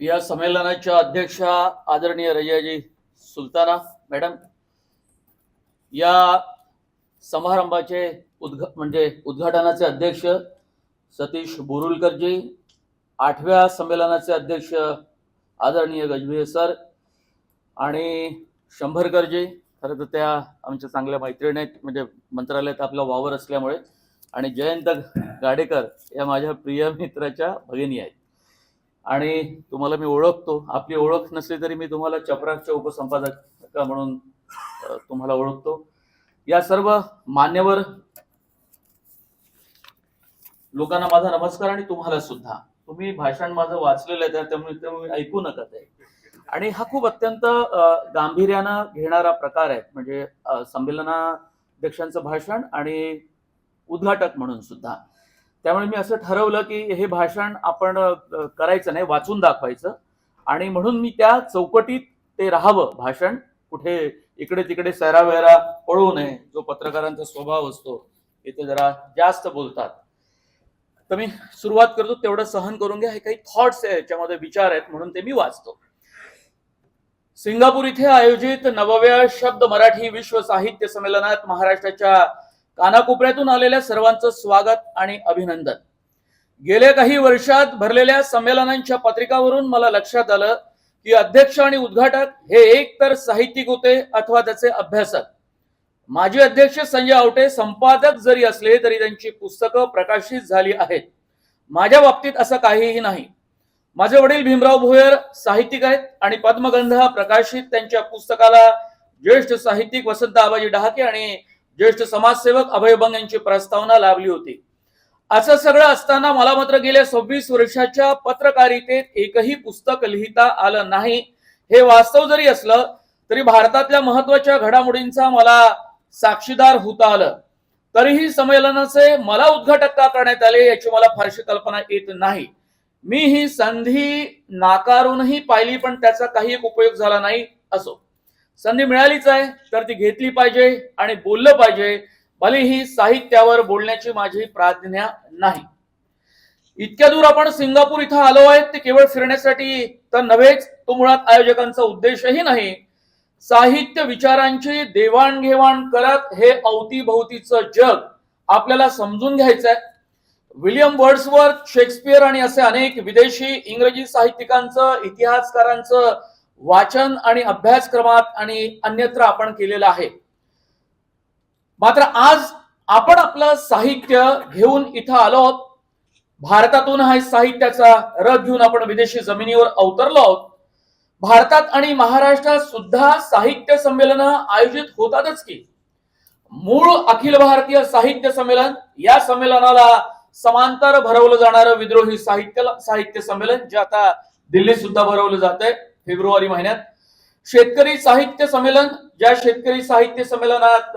या संमेलनाच्या अध्यक्षा आदरणीय रजयाजी सुलताना मॅडम या समारंभाचे उद्घ म्हणजे उद्घाटनाचे अध्यक्ष सतीश बोरुलकरजी आठव्या संमेलनाचे अध्यक्ष आदरणीय गजभिये सर आणि शंभरकरजी खरं तर त्या आमच्या चांगल्या मैत्रिणी आहेत म्हणजे मंत्रालयात आपला वावर असल्यामुळे आणि जयंत गाडेकर या माझ्या प्रिय मित्राच्या भगिनी आहेत. आणि तुम्हाला मी ओळखतो. आपली ओळख नसली तरी मी तुम्हाला चपराकच्या उपसंपादक म्हणून तुम्हाला ओळखतो. या सर्व मान्यवर लोकांना माझा नमस्कार आणि तुम्हाला सुद्धा. तुम्ही भाषण माझं वाचलेलं आहे त्यामुळे त्यामुळे त्यामुळे ऐकू नका ते. आणि हा खूप अत्यंत गांभीर्यानं घेणारा प्रकार आहे. म्हणजे संमेलनाध्यक्षांचं भाषण आणि उद्घाटक म्हणून सुद्धा. त्यामुळे मी असं ठरवलं की हे भाषण आपण करायचं नाही वाचून दाखवायचं. आणि म्हणून मी त्या चौकटीत ते राहावं भाषण. कुठे इकडे तिकडे सैरावैरा पळू नये जो पत्रकारांचा स्वभाव असतो इथे जरा जास्त बोलतात. तर मी सुरुवात करतो तेवढं सहन करून घ्या. हे काही थॉट्स आहे याच्यामध्ये विचार आहेत म्हणून ते मी वाचतो. सिंगापूर इथे आयोजित नवव्या शब्द मराठी विश्व साहित्य संमेलनात महाराष्ट्राच्या कानाकोपऱ्यातून आलेल्या सर्वांचं स्वागत आणि अभिनंदन. गेल्या काही वर्षात भरलेल्या संमेलनांच्या पत्रिकावरून मला लक्षात आलं की अध्यक्ष आणि उद्घाटक हे एक तर साहित्यिक होते अथवा त्याचे अभ्यासक. माजी अध्यक्ष संजय आवटे संपादक जरी असले तरी त्यांची पुस्तकं प्रकाशित झाली आहेत. माझ्या बाबतीत असं काहीही नाही. माझे वडील भीमराव भोयर साहित्यिक आहेत आणि पद्मगंधा प्रकाशित त्यांच्या पुस्तकाला ज्येष्ठ साहित्यिक वसंत आबाजी डहाके आणि ज्येष्ठ समाजसेवक अभय बंग यांची प्रस्तावना लाभली होती. असं सगळं असताना मला मात्र गेल्या सव्वीस वर्षाच्या पत्रकारितेत एकही पुस्तक लिहिता आलं नाही. हे वास्तव जरी असलं तरी भारतातल्या महत्त्वाच्या घडामोडींचा मला साक्षीदार होता आलं. तरीही संमेलनाचे मला उद्घाटक का करण्यात आले याची मला फारशी कल्पना येत नाही. मी ही संधी नाकारूनही पाहिली पण त्याचा काही एक उपयोग झाला नाही असो. संधी मिळालीच आहे तर ती घेतली पाहिजे आणि बोललं पाहिजे. भले ही साहित्यावर बोलण्याची माझी प्राज्ञा नाही. इतक्या दूर आपण सिंगापूर इथं आलो आहे ते केवळ फिरण्यासाठी तर नव्हेच तो मुळात आयोजकांचा उद्देशही नाही. साहित्य विचारांची देवाणघेवाण करत हे अवतीभोवतीचं जग आपल्याला समजून घ्यायचं आहे विलियम वर्ड्सवर्थ शेक्सपियर आणि असे अनेक विदेशी इंग्रजी साहित्यिकांचं इतिहासकारांचं वाचन आणि अभ्यासक्रमात आणि अन्यत्र आपण केलेलं आहे. मात्र आज आपण आपलं साहित्य घेऊन इथं आलो आहोत. भारतातून हा साहित्याचा रथ घेऊन आपण विदेशी जमिनीवर अवतरलो आहोत. भारतात आणि महाराष्ट्रात सुद्धा साहित्य संमेलन आयोजित होतातच की. मूळ अखिल भारतीय साहित्य संमेलन या संमेलनाला समांतर भरवलं जाणारं विद्रोही साहित्य साहित्य संमेलन जे आता दिल्लीत सुद्धा भरवलं जात आहे फेब्रुवारी महिन्यात. शेतकरी साहित्य संमेलन ज्या शेतकरी साहित्य संमेलनात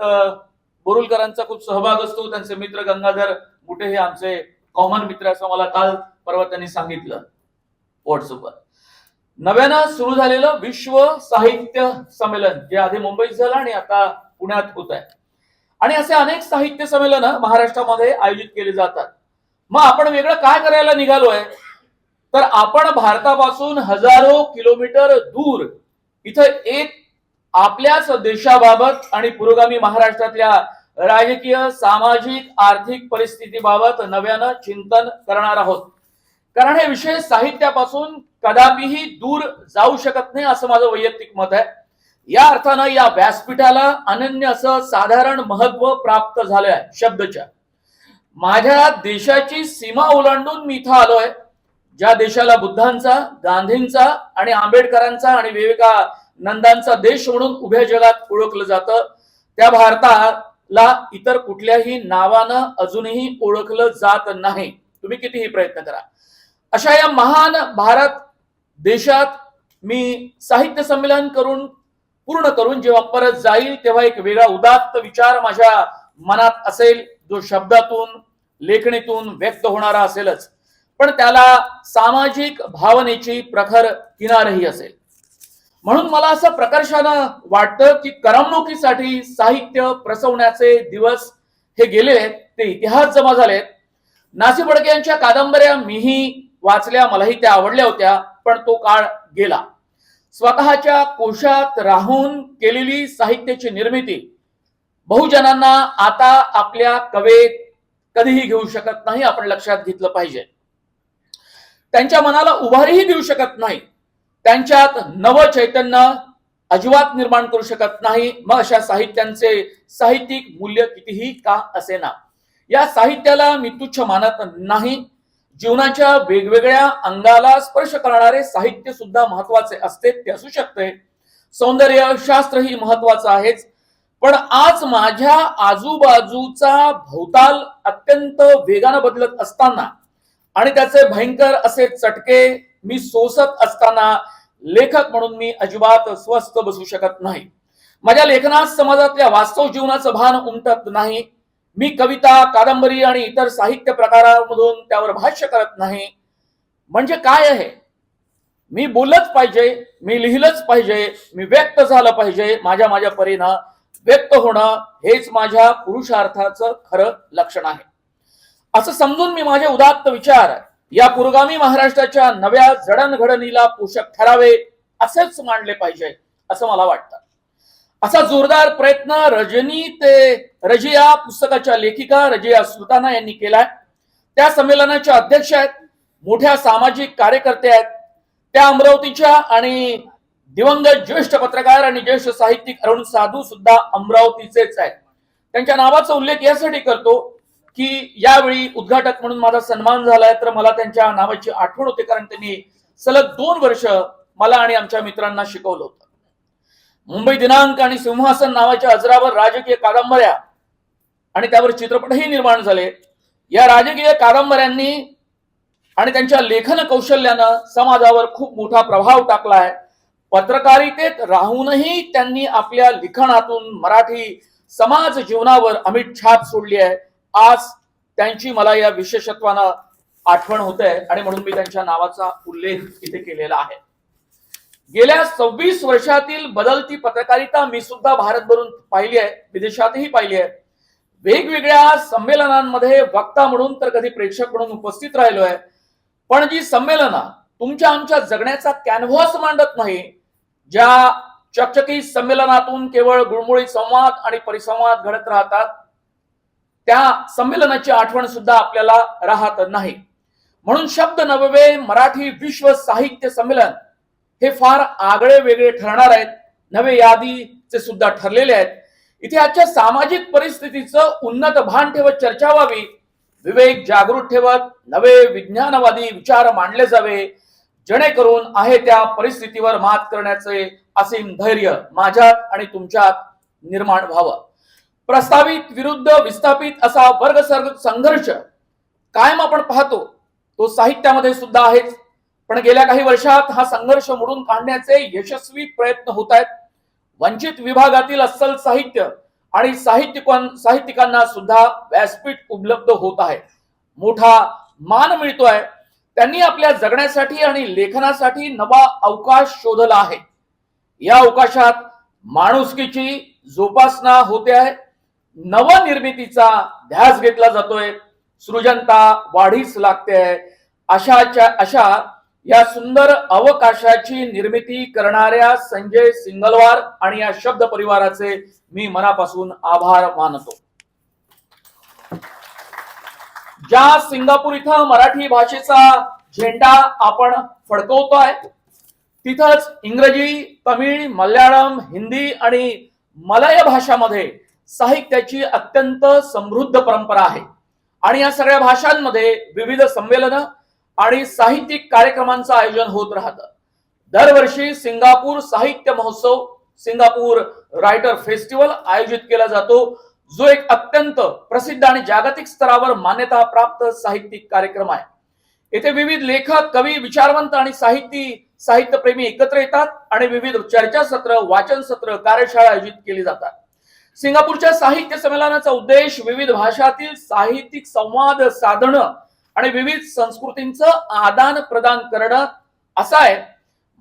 बोरुलकरांचा खूप सहभाग असतो त्यांचे मित्र गंगाधर मुठे हे आमचे कॉमन मित्र असं मला काल परवा त्यांनी सांगितलं व्हॉट्सअपवर नव्यानं सुरू झालेलं विश्व साहित्य संमेलन जे आधी मुंबईत झालं आणि आता पुण्यात होत आहे. आणि असे अनेक साहित्य संमेलन महाराष्ट्रामध्ये आयोजित केले जातात. मग आपण वेगळं काय करायला निघालोय? तर आपण भारतापासून हजारो किलोमीटर दूर इथं एक आपल्याच देशाबाबत आणि पुरोगामी महाराष्ट्रातल्या राजकीय सामाजिक आर्थिक परिस्थितीबाबत नव्यानं चिंतन करणार आहोत. कारण हे विषय साहित्यापासून कदापिही दूर जाऊ शकत नाही असं माझं वैयक्तिक मत आहे. या अर्थानं या व्यासपीठाला अनन्य असं साधारण महत्त्व प्राप्त झालं आहे शब्दच्या. माझ्या देशाची सीमा ओलांडून मी इथं आलोय. ज्या देशाला बुद्धांचा गांधींचा आणि आंबेडकरांचा आणि विवेकानंदांचा देश म्हणून उभ्या जगात ओळखलं जातं त्या भारताला इतर कुठल्याही नावानं अजूनही ओळखलं जात नाही. तुम्ही कितीही प्रयत्न करा. अशा या महान भारत देशात मी साहित्य संमेलन करून पूर्ण करून जेव्हा परत जाईल तेव्हा एक वेगळा उदात्त विचार माझ्या मनात असेल जो शब्दातून लेखणीतून व्यक्त होणारा असेलच. पण त्याला सामाजिक भावनेची प्रखर किनारही असेल. म्हणून मला असं प्रकर्षानं वाटतं की करमणुकीसाठी साहित्य प्रसवण्याचे दिवस हे गेले ते इतिहास जमा झालेत. नासी फडके यांच्या कादंबऱ्या मीही वाचल्या मलाही त्या आवडल्या होत्या पण तो काळ गेला. स्वतःच्या कोशात राहून केलेली साहित्याची निर्मिती बहुजनांना आता आपल्या कवेत कधीही घेऊ शकत नाही आपण लक्षात घेतलं पाहिजे. त्यांच्या मनाला उभारीही देऊ शकत नाही. त्यांच्यात नव चैतन्य अजिबात निर्माण करू शकत नाही. मग अशा साहित्यांचे साहित्यिक मूल्य कितीही का असेना. या साहित्याला मी तुच्छ मानत नाही. जीवनाच्या वेगवेगळ्या अंगाला स्पर्श करणारे साहित्य सुद्धा महत्त्वाचे असते ते असू शकते. सौंदर्य शास्त्र ही महत्वाचं आहेच. पण आज माझ्या आजूबाजूचा भोवताल अत्यंत वेगानं बदलत असताना आणि त्याचे भयंकर असे चटके मी सोसत असताना लेखक म्हणून मी अजिबात स्वस्थ बसू शकत नाही. माझ्या लेखनात समाजातल्या वास्तव जीवनाचं भान उमटत नाही. मी कविता कादंबरी आणि इतर साहित्य प्रकारामधून त्यावर भाष्य करत नाही. म्हणजे काय आहे? मी बोललंच पाहिजे मी लिहिलंच पाहिजे मी व्यक्त झालं पाहिजे माझ्या माझ्या परीनं व्यक्त होणं हेच माझ्या पुरुषार्थाचं खरं लक्षण आहे. असं समजून मी माझे उदात्त विचार या पुरोगामी महाराष्ट्राच्या नव्या जडणघडणीला पोषक ठरावे असेच मांडले पाहिजे असं मला वाटतं. असा जोरदार प्रयत्न रजनी ते रजिया पुस्तकाच्या लेखिका रजिया सुलताना यांनी केलाय. त्या संमेलनाच्या अध्यक्ष आहेत मोठ्या सामाजिक कार्यकर्ते आहेत. त्या अमरावतीच्या आणि दिवंगत ज्येष्ठ पत्रकार आणि ज्येष्ठ साहित्यिक अरुण साधू सुद्धा अमरावतीचेच आहेत. त्यांच्या नावाचा उल्लेख यासाठी करतो की यावेळी उद्घाटक म्हणून माझा सन्मान झालाय. तर मला त्यांच्या नावाची आठवण होते कारण त्यांनी सलग दोन वर्ष मला आणि आमच्या मित्रांना शिकवलं होतं. मुंबई दिनांक आणि सिंहासन नावाच्या अजरावर राजकीय कादंबऱ्या आणि त्यावर चित्रपटही निर्माण झाले. या राजकीय कादंबऱ्यांनी आणि त्यांच्या लेखन कौशल्यानं समाजावर खूप मोठा प्रभाव टाकलाय. पत्रकारितेत राहूनही त्यांनी आपल्या लिखाणातून मराठी समाज जीवनावर अमिट छाप सोडली आहे. आज त्यांची मला या विशेषत्वानं आठवण होत आहे आणि म्हणून मी त्यांच्या नावाचा उल्लेख इथे केलेला आहे. गेल्या सव्वीस वर्षातील बदलती पत्रकारिता मी सुद्धा भारतभरून पाहिली आहे विदेशातही पाहिली आहे. वेगवेगळ्या संमेलनांमध्ये वक्ता म्हणून तर कधी प्रेक्षक म्हणून उपस्थित राहिलो आहे पण जी संमेलनं तुमच्या आमच्या जगण्याचा कॅनव्हास मांडत नाही ज्या चकचकी संमेलनातून केवळ गुळमुळी संवाद आणि परिसंवाद घडत राहतात त्या संमेलनाची आठवण सुद्धा आपल्याला राहत नाही. म्हणून शब्द नववे मराठी विश्व साहित्य संमेलन हे फार आगळे वेगळे ठरणार आहेत. नवे यादीचे सुद्धा ठरलेले आहेत. इथे आजच्या सामाजिक परिस्थितीचं उन्नत भान ठेवत चर्चा व्हावी. विवेक जागृत ठेवत नवे विज्ञानवादी विचार मांडले जावे. जेणेकरून आहे त्या परिस्थितीवर मात करण्याचे असीम धैर्य माझ्यात आणि तुमच्यात निर्माण व्हावं. प्रस्तावित विरुद्ध विस्थापित असा वर्ग सर्ग संघर्ष कायम आपण पाहतो. तो साहित्यामध्ये सुद्धा आहेच. पण गेल्या काही वर्षात हा संघर्ष मोडून काढण्याचे यशस्वी प्रयत्न होत आहेत वंचित विभागातील अस्सल साहित्य आणि साहित्यिकां साहित्यिकांना सुद्धा व्यासपीठ उपलब्ध होत आहे. मोठा मान मिळतोय. त्यांनी आपल्या जगण्यासाठी आणि लेखनासाठी नवा अवकाश शोधला आहे. या अवकाशात माणुसकीची जोपासना होते आहे. नवनिर्मितीचा ध्यास घेतला जातोय. सृजनता वाढीस लागते. आहे अशाच्या अशा या सुंदर अवकाशाची निर्मिती करणाऱ्या संजय सिंगलवार आणि या शब्द परिवाराचे मी मनापासून आभार मानतो. ज्या सिंगापूर इथं मराठी भाषेचा झेंडा आपण फडकवतोय तिथंच इंग्रजी तमिळ मल्याळम हिंदी आणि मलय भाषामध्ये साहित्याची अत्यंत समृद्ध परंपरा आहे. आणि या सगळ्या भाषांमध्ये विविध संमेलनं आणि साहित्यिक कार्यक्रमांचं आयोजन होत राहतं. दरवर्षी सिंगापूर साहित्य महोत्सव सिंगापूर रायटर फेस्टिवल आयोजित केला जातो जो एक अत्यंत प्रसिद्ध आणि जागतिक स्तरावर मान्यता प्राप्त साहित्यिक कार्यक्रम आहे. येथे विविध लेखक कवी विचारवंत आणि साहित्य साहित्यप्रेमी एकत्र येतात आणि विविध चर्चासत्र वाचन सत्र कार्यशाळा आयोजित केली जातात. सिंगापूरच्या साहित्य संमेलनाचा उद्देश विविध भाषातील साहित्यिक संवाद साधणं आणि विविध संस्कृतींचं आदान प्रदान करणं असा आहे.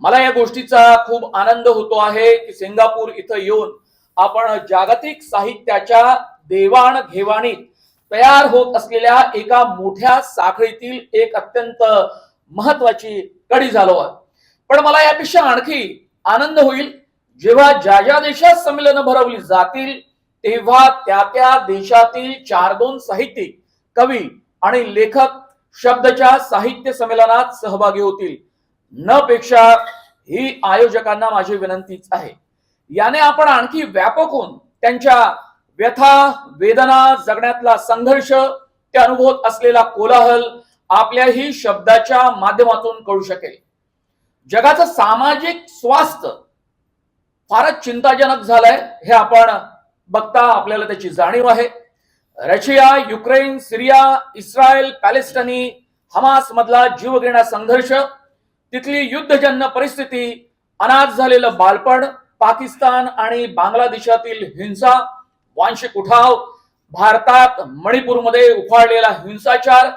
मला या गोष्टीचा खूप आनंद होतो आहे की सिंगापूर इथं येऊन आपण जागतिक साहित्याच्या देवाणघेवाणीत तयार होत असलेल्या एका मोठ्या साखळीतील एक अत्यंत महत्वाची कडी झालो आहे पण मला यापेक्षा आणखी आनंद होईल जेव्हा ज्या ज्या देशात संमेलनं भरवली जातील तेव्हा त्या त्या देशातील चार दोन साहित्यिक कवी आणि लेखक शब्दच्या साहित्य संमेलनात सहभागी होतील. न पेक्षा ही आयोजकांना माझी विनंतीच आहे. याने आपण आणखी व्यापक होऊन त्यांच्या व्यथा वेदना जगण्यातला संघर्ष ते अनुभवत असलेला कोलाहल आपल्याही शब्दाच्या माध्यमातून कळू शकेल. जगाचं सामाजिक स्वास्थ्य फारच चिंताजनक झालंय. हे आपण बघता आपल्याला त्याची जाणीव आहे. रशिया युक्रेन सिरिया इस्रायल पॅलेस्टाईनी हमास मधला जीवघेणा संघर्ष तिथली युद्धजन्य परिस्थिती अनाथ झालेलं बालपण पाकिस्तान आणि बांगलादेशातील हिंसा वांशिक उठाव भारतात मणिपूरमध्ये उफाळलेला हिंसाचार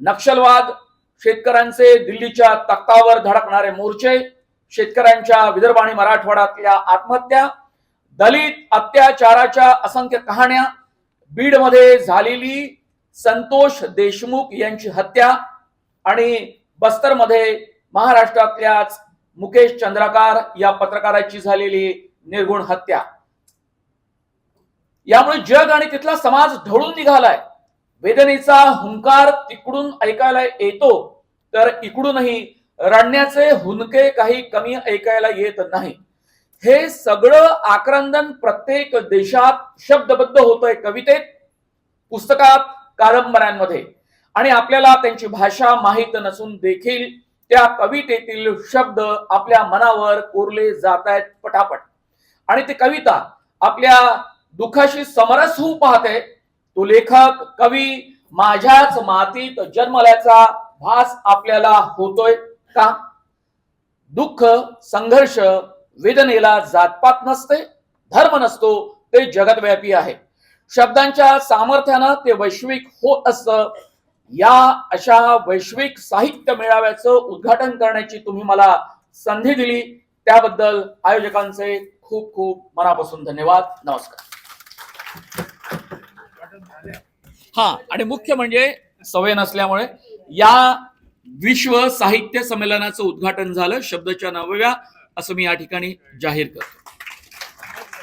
नक्षलवाद शेतकऱ्यांचे दिल्लीच्या तख्तावर धडकणारे मोर्चे शेतकऱ्यांच्या विदर्भ आणि मराठवाड्यातल्या आत्महत्या दलित अत्याचाराच्या असंख्य कहाण्या बीडमध्ये झालेली संतोष देशमुख यांची हत्या आणि बस्तरमध्ये महाराष्ट्रातल्याच मुकेश चंद्रकार या पत्रकाराची झालेली निर्गुण हत्या. यामुळे जग आणि तिथला समाज ढळून निघालाय. वेदनेचा हुंकार तिकडून ऐकायला येतो तर इकडूनही रडण्याचे हुनके काही कमी ऐकायला येत नाही. हे सगळं आक्रंदन प्रत्येक देशात शब्दबद्ध होतंय कवितेत पुस्तकात कादंबऱ्यांमध्ये. आणि आपल्याला त्यांची भाषा माहीत नसून देखील त्या कवितेतील शब्द आपल्या मनावर कोरले जात आहेत पटापट. आणि ती कविता आपल्या दुःखाशी समरस होऊ पाहते. तो लेखक कवी माझ्याच मातीत जन्मल्याचा भास आपल्याला होतोय. का? दुःख संघर्ष वेदनेला जातपात नसते धर्म नसतो ते जगतव्यापी आहे. शब्दांच्या सामर्थ्यानं ते वैश्विक होत असतं. या अशा वैश्विक साहित्य मेळाव्याचं उद्घाटन करण्याची तुम्ही मला संधी दिली. त्याबद्दल आयोजकांचे खूप खूप मनापासून धन्यवाद. नमस्कार. हा आणि मुख्य म्हणजे सवय नसल्यामुळे या विश्व साहित्य संमेलनाचं उद्घाटन झालं. शब्दच्या नवव्या असं मी या ठिकाणी जाहीर करतो.